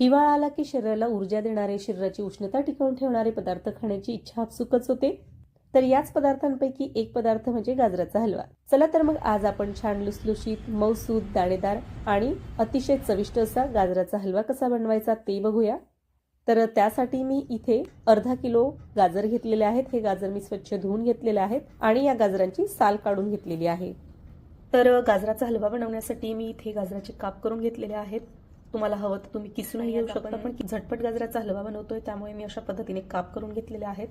हिवाळा आला की शरीराला ऊर्जा देणारे शरीराची उष्णता टिकवून ठेवणारे पदार्थ खाण्याची इच्छा आपसुकच होते. तर याच पदार्थांपैकी एक पदार्थ म्हणजे गाजराचा हलवा. चला तर मग आज आपण छान लुसलुशीत मऊसूद दाणेदार आणि अतिशय चविष्ट असा गाजराचा हलवा कसा बनवायचा ते बघूया. तर त्यासाठी मी इथे अर्धा किलो गाजर घेतलेले आहेत. हे गाजर मी स्वच्छ धुवून घेतलेले आहेत आणि या गाजरांची साल काढून घेतलेली आहे. तर गाजराचा हलवा बनवण्यासाठी मी इथे गाजराचे काप करून घेतलेले आहेत. तुम्हाला हवं तर तुम्ही किसूनही घेऊ शकता पण झटपट गाजराचा हलवा बनवतोय त्यामुळे मी अशा पद्धतीने काप करून घेतलेले आहेत.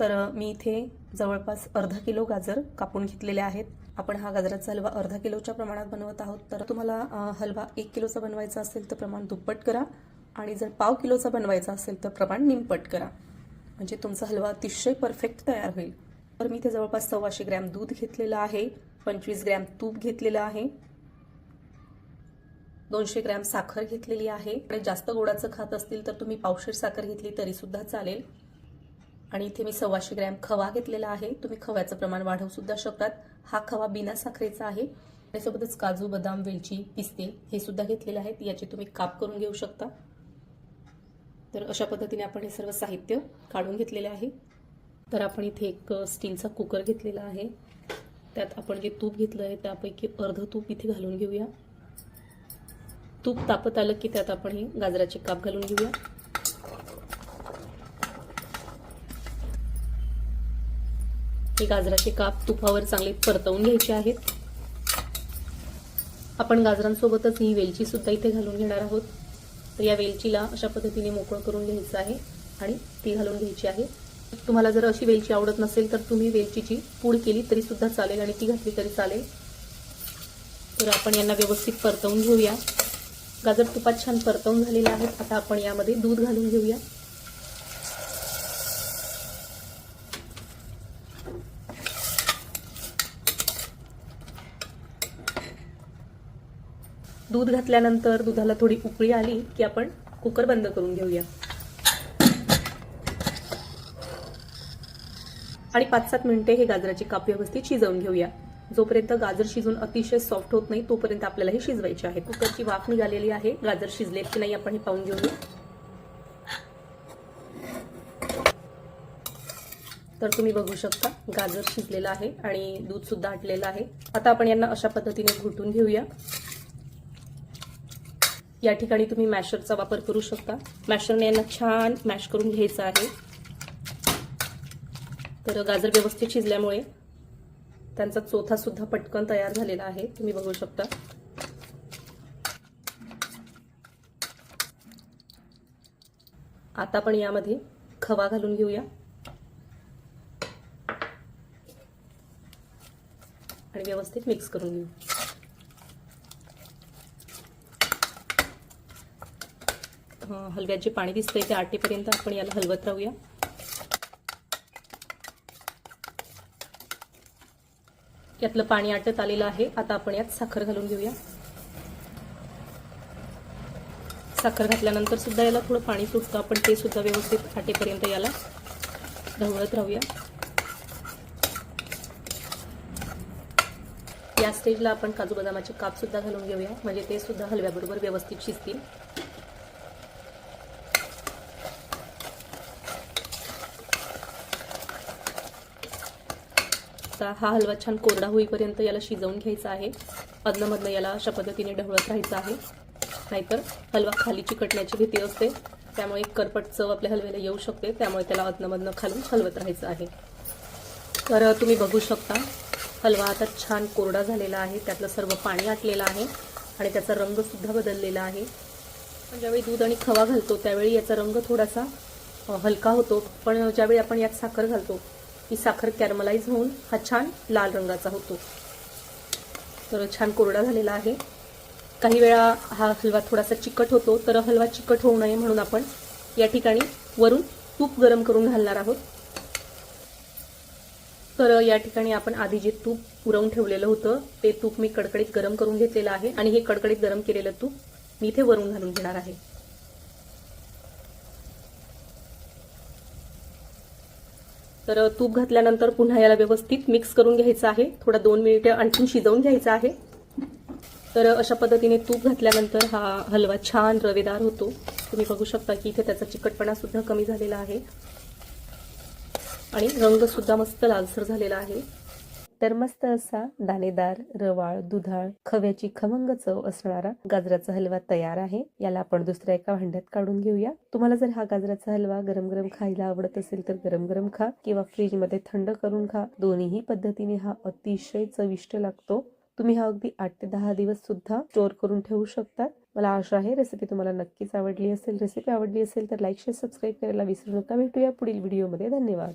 तर मी इथे जवळपास अर्धा किलो गाजर कापून घेतलेले आहेत. आपण हा गाजराचा हलवा अर्धा किलोच्या प्रमाणात बनवत आहोत. तर तुम्हाला हलवा एक किलोचा बनवायचा असेल तर प्रमाण दुप्पट करा आणि जर पाव किलोचा बनवायचा असेल तर प्रमाण निमपट करा. म्हणजे तुमचा हलवा अतिशय परफेक्ट तयार होईल. तर मी इथे जवळपास सव्वाशे ग्रॅम दूध घेतलेलं आहे पंचवीस ग्रॅम तूप घेतलेलं आहे. दोनशे ग्रॅम साखर घेतलेली आहे. आणि जास्त गोडाचं खात असतील तर तुम्ही पावशेर साखर घेतली तरी सुद्धा चालेल. आणि इथे मी सव्वाशे ग्रॅम खवा घेतलेला आहे. तुम्ही खव्याचं प्रमाण वाढवू सुद्धा शकतात. हा खवा बिना साखरेचा आहे. त्यासोबतच काजू बदाम वेलची पिस्ते हे सुद्धा घेतलेले आहेत. याचे तुम्ही काप करून घेऊ शकता. तर अशा पद्धतीने आपण हे सर्व साहित्य काढून घेतलेले आहे. तर आपण इथे एक स्टीलचा कुकर घेतलेला आहे. त्यात आपण जे तूप घेतलं आहे त्यापैकी अर्ध तूप इथे घालून घेऊया. तूप तापत आलं की त्यात आपण हे गाजराचे काप घालून घेऊया. हे गाजराचे काप तुपावर चांगले परतवून घ्यायचे आहेत. आपण गाजरांसोबतच ही वेलची सुद्धा इथे घालून घेणार आहोत. तर या वेलचीला अशा पद्धतीने मोकळं करून घ्यायचं आहे आणि ती घालून घ्यायची आहे. तुम्हाला जर अशी वेलची आवडत नसेल तर तुम्ही वेलचीची पूड केली तरी सुद्धा चालेल आणि ती घातली तरी चालेल. तर आपण यांना व्यवस्थित परतवून घेऊया. गाजर तुपात छान परतवून झालेले आहेत आता आपण यामध्ये दूध घालून घेऊया. दूध घातल्यानंतर दुधाला थोडी उकळी आली की आपण कुकर बंद करून घेऊया. आणि पाच सात मिनिटे हे गाजराची काप व्यवस्थित शिजवून घेऊया. जोपर्यंत गाजर शिजून अतिशय सॉफ्ट होत नाही तोपर्यंत आपल्याला हे शिजवायचे आहे. कुकरची वाफ निघालेली आहे. गाजर शिजले की नाही आपण हे पाहून घेऊया. तर तुम्ही बघू शकता गाजर शिजलेलं आहे आणि दूध सुद्धा आटलेलं आहे. आता आपण यांना अशा पद्धतीने घुटून घेऊया. या ठिकाणी तुम्ही मॅशरचा वापर करू शकता. मॅशरने यांना छान मॅश करून घ्यायचं आहे. तर गाजर व्यवस्थित शिजल्यामुळे त्यांचा चोथा सुद्धा पटकन तयार झालेला आहे. तुम्ही बघू शकता. आता आपण यामध्ये खवा घालून घेऊया. आणि व्यवस्थित मिक्स करून घेऊ. हलव्यात जे पाणी दिसतंय ते आटेपर्यंत आपण याला हलवत राहूया. यातलं पाणी आटत आलेलं आहे. आता आपण यात साखर घालून घेऊया. साखर घातल्यानंतर सुद्धा याला थोडं पाणी सुटतं. आपण ते सुद्धा व्यवस्थित आटेपर्यंत याला ढवळत राहूया. या स्टेजला आपण काजू बदामाचे काप सुद्धा घालून घेऊया. म्हणजे ते सुद्धा हलव्याबरोबर व्यवस्थित शिजतील. आता हा हलवा छान कोरडा होईपर्यंत याला शिजवून घ्यायचा आहे. अदनमधनं याला अशा पद्धतीने ढवळत राहायचं आहे. नाहीतर हलवा खाली चिकटण्याची भीती असते. त्यामुळे एक करपट चव आपल्या हलव्याला येऊ शकते. त्यामुळे त्याला अदनमधनं खालून हलवत राहायचं आहे. तर तुम्ही बघू शकता हलवा आता छान कोरडा झालेला आहे. त्यातलं सर्व पाणी आटलेलं आहे आणि त्याचा रंगसुद्धा बदललेला आहे. पण ज्यावेळी दूध आणि खवा घालतो त्यावेळी याचा रंग थोडासा हलका होतो. पण ज्यावेळी आपण यात साखर घालतो की साखर कॅरमलाइज होऊन हा छान लाल रंगाचा होतो. तर छान कोरडा झालेला आहे. काही वेळा हा हलवा थोडासा चिकट होतो तर हलवा चिकट होऊ नये म्हणून आपण या ठिकाणी वरून तूप गरम करून घालणार आहोत. तर या ठिकाणी आपण आधी जे तूप पुरवून ठेवलेलं होतं ते तूप मी कडकडीत गरम करून घेतलेलं आहे आणि हे कडकडीत गरम केलेलं तूप मी इथे वरून घालून घेणार आहे. तर तूप घातल्यानंतर पुन्हा याला व्यवस्थित मिक्स करून घ्यायचं आहे. थोडा दोन मिनिटे आणखी शिजवून घ्यायचं आहे. तर अशा पद्धतीने तूप घातल्यानंतर हा हलवा छान रवेदार होतो. तुम्ही बघू शकता की इथे त्याचा चिकटपणा सुद्धा कमी झालेला आहे. आणि रंगसुद्धा मस्त लालसर झालेला आहे. तर मस्त असा दाणेदार रवाळ दुधाळ खव्याची खमंग चव असणारा गाजराचा हलवा तयार आहे. याला आपण दुसऱ्या एका भांड्यात काढून घेऊया. तुम्हाला जर हा गाजराचा हलवा गरम गरम खायला आवडत असेल तर गरम गरम खा किंवा फ्रीजमध्ये थंड करून खा. दोन्ही पद्धतीने हा अतिशय चविष्ट लागतो. तुम्ही हा अगदी आठ ते दहा दिवस सुद्धा स्टोअर करून ठेवू शकता. मला आशा आहे रेसिपी तुम्हाला नक्कीच आवडली असेल. रेसिपी आवडली असेल तर लाईक शेअर सबस्क्राईब करायला विसरू नका. भेटूया पुढील व्हिडिओमध्ये. धन्यवाद.